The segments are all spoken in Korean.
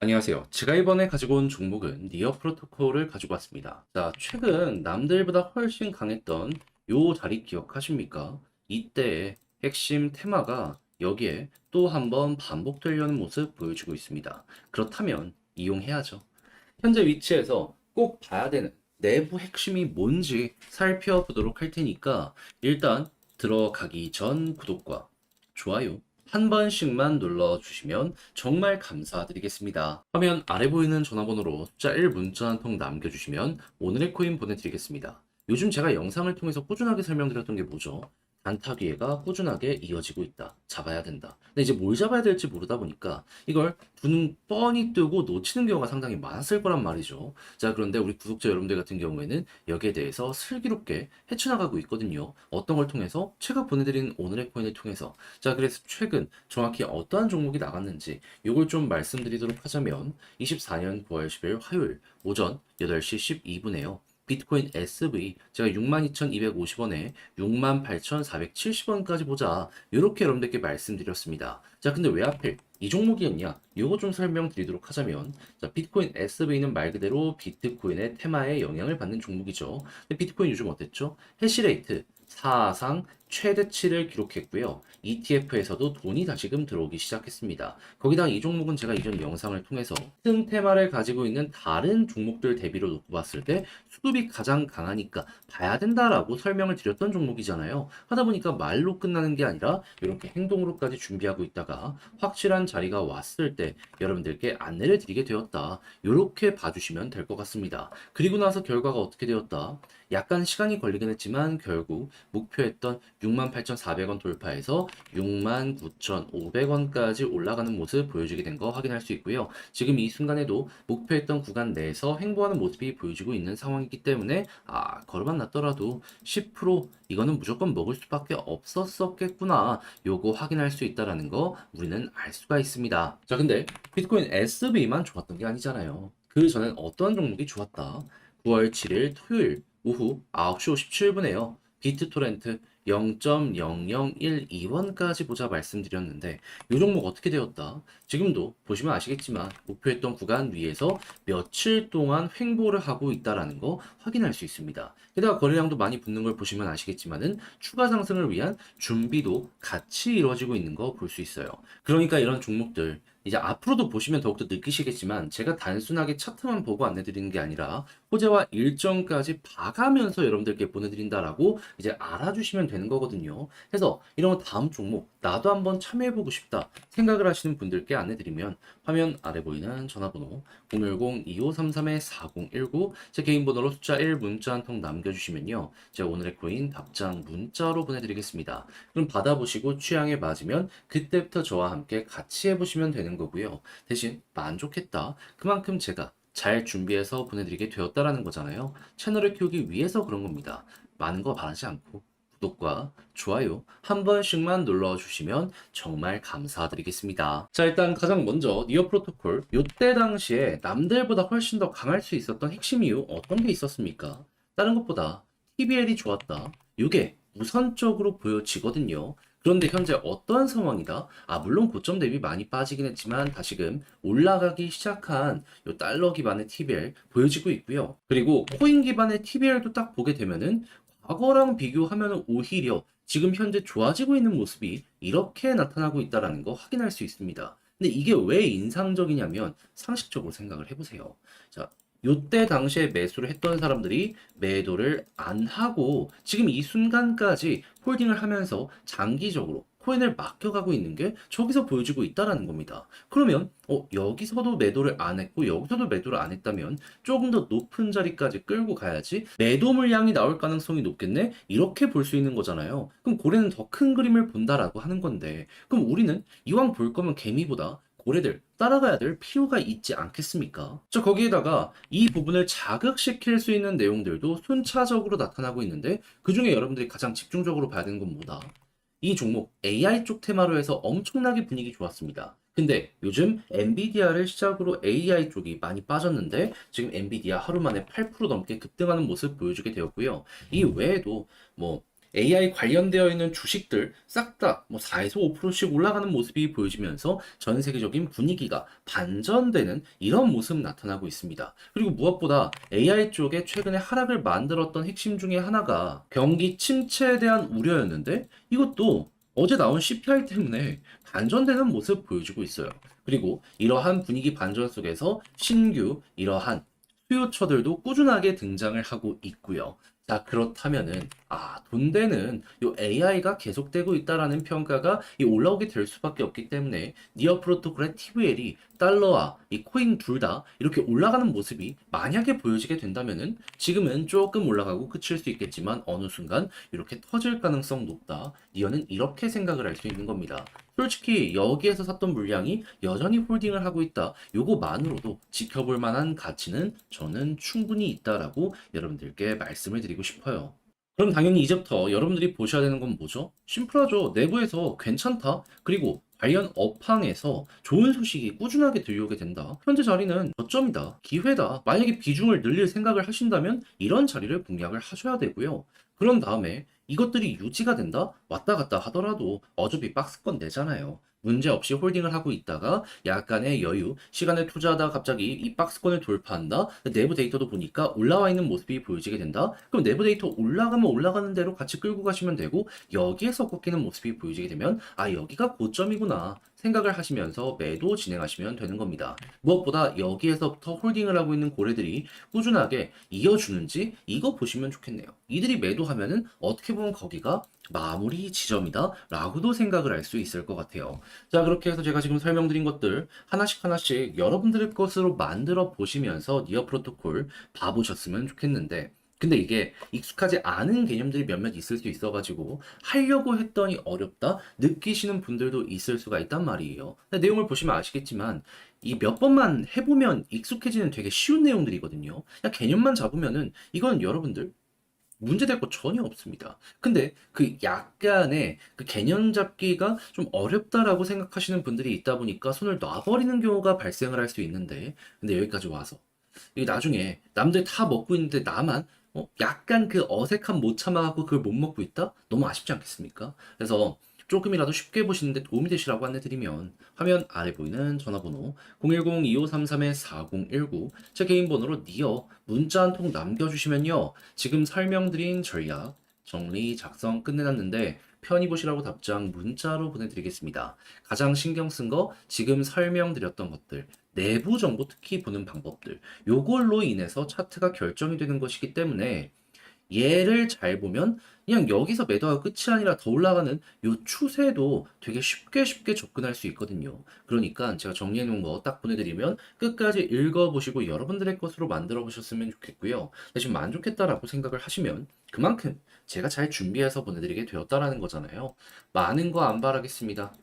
안녕하세요. 제가 이번에 가지고 온 종목은 니어 프로토콜을 가지고 왔습니다. 자, 최근 남들보다 훨씬 강했던 요 자리 기억하십니까? 이때의 핵심 테마가 여기에 또 한번 반복되려는 모습 보여주고 있습니다. 그렇다면 이용해야죠. 현재 위치에서 꼭 봐야 되는 내부 핵심이 뭔지 살펴보도록 할 테니까 일단 들어가기 전 구독과 좋아요 한 번씩만 눌러주시면 정말 감사드리겠습니다. 화면 아래 보이는 전화번호로 1 문자 한 통 남겨주시면 오늘의 코인 보내드리겠습니다. 요즘 제가 영상을 통해서 꾸준하게 설명드렸던 게 뭐죠? 단타 기회가 꾸준하게 이어지고 있다. 잡아야 된다. 근데 이제 뭘 잡아야 될지 모르다 보니까 이걸 두눈 뻔히 뜨고 놓치는 경우가 상당히 많았을 거란 말이죠. 자, 그런데 우리 구독자 여러분들 같은 경우에는 여기에 대해서 슬기롭게 헤쳐나가고 있거든요. 어떤 걸 통해서? 제가 보내드린 오늘의 코인을 통해서. 자, 그래서 최근 정확히 어떠한 종목이 나갔는지 이걸 좀 말씀드리도록 하자면 24년 9월 10일 화요일 오전 8시 12분에요. 비트코인 SV 제가 62,250원에 68,470원까지 보자 이렇게 여러분들께 말씀드렸습니다. 자 근데 왜 하필 이 종목이었냐? 이거 좀 설명드리도록 하자면 자 비트코인 SV는 말 그대로 비트코인의 테마에 영향을 받는 종목이죠. 근데 비트코인 요즘 어땠죠? 해시레이트 사상 최대치를 기록했고요. ETF에서도 돈이 다시금 들어오기 시작했습니다. 거기다 이 종목은 제가 이전 영상을 통해서 큰 테마를 가지고 있는 다른 종목들 대비로 놓고 봤을 때 수급이 가장 강하니까 봐야 된다라고 설명을 드렸던 종목이잖아요. 하다 보니까 말로 끝나는 게 아니라 이렇게 행동으로까지 준비하고 있다가 확실한 자리가 왔을 때 여러분들께 안내를 드리게 되었다. 이렇게 봐주시면 될 것 같습니다. 그리고 나서 결과가 어떻게 되었다? 약간 시간이 걸리긴 했지만 결국 목표했던 68,400원 돌파해서 69,500원까지 올라가는 모습 보여주게 된 거 확인할 수 있고요. 지금 이 순간에도 목표했던 구간 내에서 횡보하는 모습이 보여지고 있는 상황이기 때문에 아 걸어만 놨더라도 10% 이거는 무조건 먹을 수밖에 없었었겠구나 요거 확인할 수 있다라는 거 우리는 알 수가 있습니다. 자 근데 비트코인 SB만 좋았던 게 아니잖아요. 그 전엔 어떤 종목이 좋았다. 9월 7일 토요일 오후 9시 57분에요. 비트토렌트 0.0012원까지 보자 말씀드렸는데 이 종목 어떻게 되었다? 지금도 보시면 아시겠지만 목표했던 구간 위에서 며칠 동안 횡보를 하고 있다라는 거 확인할 수 있습니다. 게다가 거래량도 많이 붙는 걸 보시면 아시겠지만은 추가 상승을 위한 준비도 같이 이루어지고 있는 거 볼 수 있어요. 그러니까 이런 종목들 이제 앞으로도 보시면 더욱더 느끼시겠지만 제가 단순하게 차트만 보고 안내드리는 게 아니라 호재와 일정까지 봐가면서 여러분들께 보내드린다라고 이제 알아주시면 되는 거거든요. 그래서 이런 다음 종목 나도 한번 참여해보고 싶다 생각을 하시는 분들께 안내드리면 화면 아래 보이는 전화번호 010-2533-4019 제 개인 번호로 숫자 1 문자 한 통 남겨주시면요. 제가 오늘의 코인 답장 문자로 보내드리겠습니다. 그럼 받아보시고 취향에 맞으면 그때부터 저와 함께 같이 해보시면 되는 거고요. 대신 만족했다. 그만큼 제가 잘 준비해서 보내드리게 되었다라는 거잖아요. 채널을 키우기 위해서 그런 겁니다. 많은 거 바라지 않고 구독과 좋아요 한 번씩만 눌러주시면 정말 감사드리겠습니다. 자 일단 가장 먼저 니어 프로토콜 이때 당시에 남들보다 훨씬 더 강할 수 있었던 핵심 이유 어떤 게 있었습니까? 다른 것보다 TBL이 좋았다. 이게 우선적으로 보여지거든요. 그런데 현재 어떠한 상황이다? 아, 물론 고점 대비 많이 빠지긴 했지만 다시금 올라가기 시작한 요 달러 기반의 TBL 보여지고 있고요. 그리고 코인 기반의 TBL도 딱 보게 되면은 과거랑 비교하면 오히려 지금 현재 좋아지고 있는 모습이 이렇게 나타나고 있다는 거 확인할 수 있습니다. 근데 이게 왜 인상적이냐면 상식적으로 생각을 해보세요. 자, 요때 당시에 매수를 했던 사람들이 매도를 안 하고 지금 이 순간까지 홀딩을 하면서 장기적으로 코인을 맡겨가고 있는 게 저기서 보여지고 있다라는 겁니다. 그러면 어, 여기서도 매도를 안 했고 여기서도 매도를 안 했다면 조금 더 높은 자리까지 끌고 가야지 매도 물량이 나올 가능성이 높겠네? 이렇게 볼 수 있는 거잖아요. 그럼 고래는 더 큰 그림을 본다라고 하는 건데 그럼 우리는 이왕 볼 거면 개미보다 고래들 따라가야 될 필요가 있지 않겠습니까? 저 거기에다가 이 부분을 자극시킬 수 있는 내용들도 순차적으로 나타나고 있는데 그 중에 여러분들이 가장 집중적으로 봐야 되는 건 뭐다? 이 종목 AI 쪽 테마로 해서 엄청나게 분위기 좋았습니다. 근데 요즘 엔비디아를 시작으로 AI 쪽이 많이 빠졌는데 지금 엔비디아 하루 만에 8% 넘게 급등하는 모습 보여주게 되었고요. 이 외에도 뭐 AI 관련되어 있는 주식들 싹 다 뭐 4에서 5%씩 올라가는 모습이 보여지면서 전 세계적인 분위기가 반전되는 이런 모습 나타나고 있습니다. 그리고 무엇보다 AI 쪽에 최근에 하락을 만들었던 핵심 중에 하나가 경기 침체에 대한 우려였는데 이것도 어제 나온 CPI 때문에 반전되는 모습 보여주고 있어요. 그리고 이러한 분위기 반전 속에서 신규 이러한 수요처들도 꾸준하게 등장을 하고 있고요. 자, 그렇다면은, 아, 돈 되는 요 AI가 계속되고 있다라는 평가가 이 올라오게 될 수밖에 없기 때문에 니어 프로토콜의 TVL이 달러와 이 코인 둘 다 이렇게 올라가는 모습이 만약에 보여지게 된다면은 지금은 조금 올라가고 그칠 수 있겠지만 어느 순간 이렇게 터질 가능성 높다. 니어는 이렇게 생각을 할 수 있는 겁니다. 솔직히 여기에서 샀던 물량이 여전히 홀딩을 하고 있다. 요거만으로도 지켜볼 만한 가치는 저는 충분히 있다라고 여러분들께 말씀을 드리고 싶어요. 그럼 당연히 이제부터 여러분들이 보셔야 되는 건 뭐죠? 심플하죠. 내부에서 괜찮다. 그리고 관련 업황에서 좋은 소식이 꾸준하게 들려오게 된다. 현재 자리는 저점이다. 기회다. 만약에 비중을 늘릴 생각을 하신다면 이런 자리를 공략을 하셔야 되고요. 그런 다음에 이것들이 유지가 된다? 왔다 갔다 하더라도 어차피 박스권 내잖아요. 문제 없이 홀딩을 하고 있다가 약간의 여유, 시간을 투자하다가 갑자기 이 박스권을 돌파한다? 내부 데이터도 보니까 올라와 있는 모습이 보여지게 된다? 그럼 내부 데이터 올라가면 올라가는 대로 같이 끌고 가시면 되고 여기에서 꺾이는 모습이 보여지게 되면 아 여기가 고점이구나 생각을 하시면서 매도 진행하시면 되는 겁니다. 무엇보다 여기에서부터 홀딩을 하고 있는 고래들이 꾸준하게 이어주는지 이거 보시면 좋겠네요. 이들이 매도하면은 어떻게 보면 거기가 마무리 지점이다 라고도 생각을 할수 있을 것 같아요. 자 그렇게 해서 제가 지금 설명드린 것들 하나씩 하나씩 여러분들의 것으로 만들어 보시면서 니어 프로토콜 봐보셨으면 좋겠는데 근데 이게 익숙하지 않은 개념들이 몇몇 있을 수 있어가지고 하려고 했더니 어렵다 느끼시는 분들도 있을 수가 있단 말이에요. 내용을 보시면 아시겠지만 이 몇 번만 해보면 익숙해지는 되게 쉬운 내용들이거든요. 그냥 개념만 잡으면은 이건 여러분들 문제될 거 전혀 없습니다. 근데 그 약간의 그 개념 잡기가 좀 어렵다라고 생각하시는 분들이 있다 보니까 손을 놔버리는 경우가 발생을 할 수 있는데 근데 여기까지 와서 이 나중에 남들 다 먹고 있는데 나만 어, 약간 그 어색함 못 참아갖고 그걸 못 먹고 있다? 너무 아쉽지 않겠습니까? 그래서 조금이라도 쉽게 보시는데 도움이 되시라고 안내드리면 화면 아래 보이는 전화번호 010-2533-4019 제 개인 번호로 니어 문자 한 통 남겨주시면요. 지금 설명드린 전략 정리 작성 끝내놨는데 편히 보시라고 답장 문자로 보내드리겠습니다. 가장 신경 쓴 거 지금 설명드렸던 것들 내부 정보 특히 보는 방법들 요걸로 인해서 차트가 결정이 되는 것이기 때문에 얘를 잘 보면 그냥 여기서 매도가 끝이 아니라 더 올라가는 요 추세도 되게 쉽게 쉽게 접근할 수 있거든요. 그러니까 제가 정리해 놓은 거 딱 보내드리면 끝까지 읽어보시고 여러분들의 것으로 만들어 보셨으면 좋겠고요. 대신 만족했다라고 생각을 하시면 그만큼 제가 잘 준비해서 보내드리게 되었다라는 거잖아요. 많은 거 안 바라겠습니다.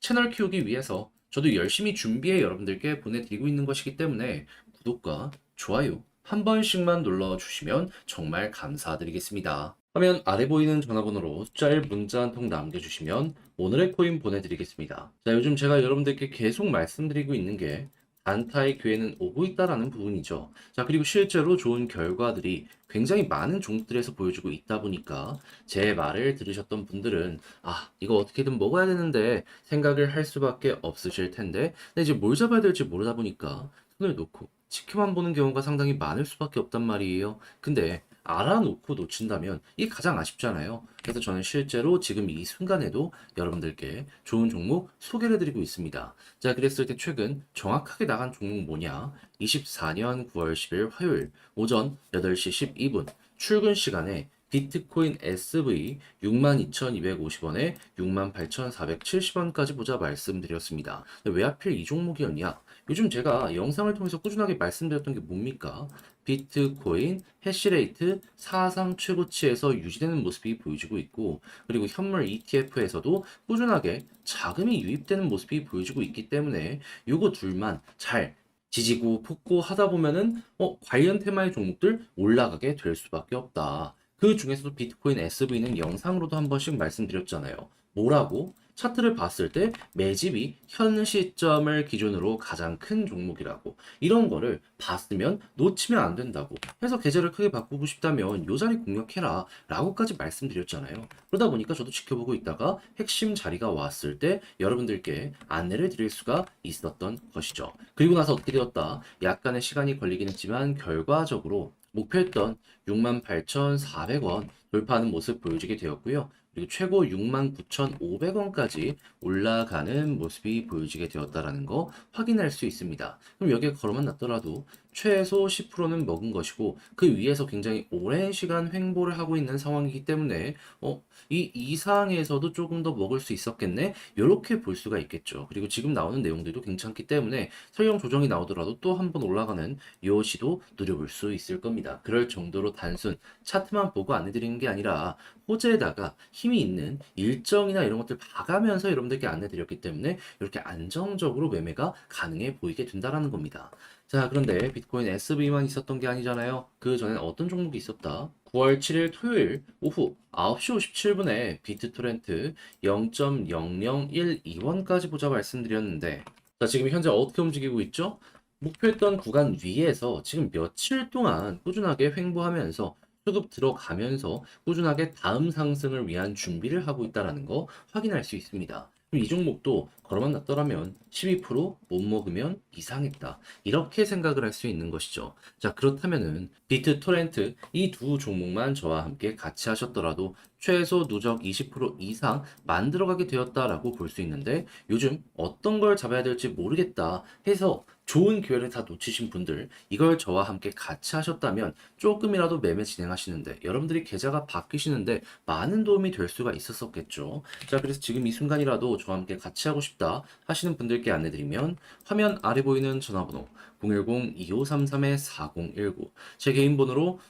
채널 키우기 위해서 저도 열심히 준비해 여러분들께 보내드리고 있는 것이기 때문에 구독과 좋아요 한 번씩만 눌러주시면 정말 감사드리겠습니다. 화면 아래 보이는 전화번호로 1 문자 한 통 남겨주시면 오늘의 코인 보내드리겠습니다. 자, 요즘 제가 여러분들께 계속 말씀드리고 있는 게 단타의 기회는 오고 있다라는 부분이죠. 자, 그리고 실제로 좋은 결과들이 굉장히 많은 종목들에서 보여주고 있다 보니까 제 말을 들으셨던 분들은 아, 이거 어떻게든 먹어야 되는데 생각을 할 수밖에 없으실 텐데 근데 이제 뭘 잡아야 될지 모르다 보니까 손을 놓고 지켜만 보는 경우가 상당히 많을 수밖에 없단 말이에요. 근데 알아놓고 놓친다면 이게 가장 아쉽잖아요. 그래서 저는 실제로 지금 이 순간에도 여러분들께 좋은 종목 소개를 해드리고 있습니다. 자, 그랬을 때 최근 정확하게 나간 종목 뭐냐? 24년 9월 10일 화요일 오전 8시 12분 출근 시간에 비트코인 SV 62,250원에 68,470원까지 보자 말씀드렸습니다. 왜 하필 이 종목이었냐? 요즘 제가 영상을 통해서 꾸준하게 말씀드렸던 게 뭡니까? 비트코인 해시레이트 사상 최고치에서 유지되는 모습이 보여지고 있고 그리고 현물 ETF에서도 꾸준하게 자금이 유입되는 모습이 보여지고 있기 때문에 요거 둘만 잘 지지고 폭고 하다 보면은 어, 관련 테마의 종목들 올라가게 될 수밖에 없다. 그 중에서도 비트코인 SV는 영상으로도 한 번씩 말씀드렸잖아요. 뭐라고? 차트를 봤을 때 매집이 현 시점을 기준으로 가장 큰 종목이라고 이런 거를 봤으면 놓치면 안 된다고 해서 계좌를 크게 바꾸고 싶다면 요 자리 공략해라 라고까지 말씀드렸잖아요. 그러다 보니까 저도 지켜보고 있다가 핵심 자리가 왔을 때 여러분들께 안내를 드릴 수가 있었던 것이죠. 그리고 나서 어떻게 되었다? 약간의 시간이 걸리긴 했지만 결과적으로 목표했던 68,400원 돌파하는 모습 보여주게 되었고요. 그리고 최고 69,500원까지 올라가는 모습이 보여지게 되었다라는 거 확인할 수 있습니다. 그럼 여기에 걸어만 놨더라도 최소 10%는 먹은 것이고 그 위에서 굉장히 오랜 시간 횡보를 하고 있는 상황이기 때문에 어, 이 이상에서도 조금 더 먹을 수 있었겠네? 이렇게 볼 수가 있겠죠. 그리고 지금 나오는 내용들도 괜찮기 때문에 설령 조정이 나오더라도 또 한 번 올라가는 요 시도 누려볼 수 있을 겁니다. 그럴 정도로 단순 차트만 보고 안내드리는 게 아니라 호재에다가 힘이 있는 일정이나 이런 것들 봐가면서 여러분들께 안내드렸기 때문에 이렇게 안정적으로 매매가 가능해 보이게 된다라는 겁니다. 자, 그런데 비트코인 SV만 있었던 게 아니잖아요. 그 전엔 어떤 종목이 있었다? 9월 7일 토요일 오후 9시 57분에 비트토렌트 0.0012원까지 보자 말씀드렸는데 자, 지금 현재 어떻게 움직이고 있죠? 목표했던 구간 위에서 지금 며칠 동안 꾸준하게 횡보하면서 수급 들어가면서 꾸준하게 다음 상승을 위한 준비를 하고 있다는 거 확인할 수 있습니다. 이 종목도 걸어만 놨더라면 12%못 먹으면 이상했다. 이렇게 생각을 할 수 있는 것이죠. 자, 그렇다면은 비트 토렌트 이 두 종목만 저와 함께 같이 하셨더라도 최소 누적 20% 이상 만들어가게 되었다라고 볼 수 있는데 요즘 어떤 걸 잡아야 될지 모르겠다 해서 좋은 기회를 다 놓치신 분들 이걸 저와 함께 같이 하셨다면 조금이라도 매매 진행하시는데 여러분들이 계좌가 바뀌시는데 많은 도움이 될 수가 있었었겠죠. 자, 그래서 지금 이 순간이라도 저와 함께 같이 하고 싶다 하시는 분들께 안내드리면 화면 아래 보이는 전화번호 010-2533-4019 제 개인 번호로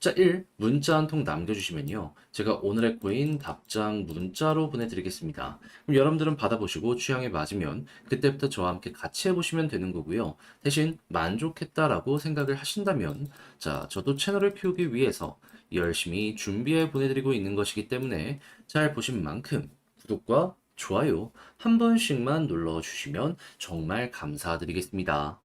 숫자 1 문자 한 통 남겨주시면요. 제가 오늘의 코인 답장 문자로 보내드리겠습니다. 그럼 여러분들은 받아보시고 취향에 맞으면 그때부터 저와 함께 같이 해보시면 되는 거고요. 대신 만족했다라고 생각을 하신다면 자 저도 채널을 키우기 위해서 열심히 준비해 보내드리고 있는 것이기 때문에 잘 보신 만큼 구독과 좋아요 한 번씩만 눌러주시면 정말 감사드리겠습니다.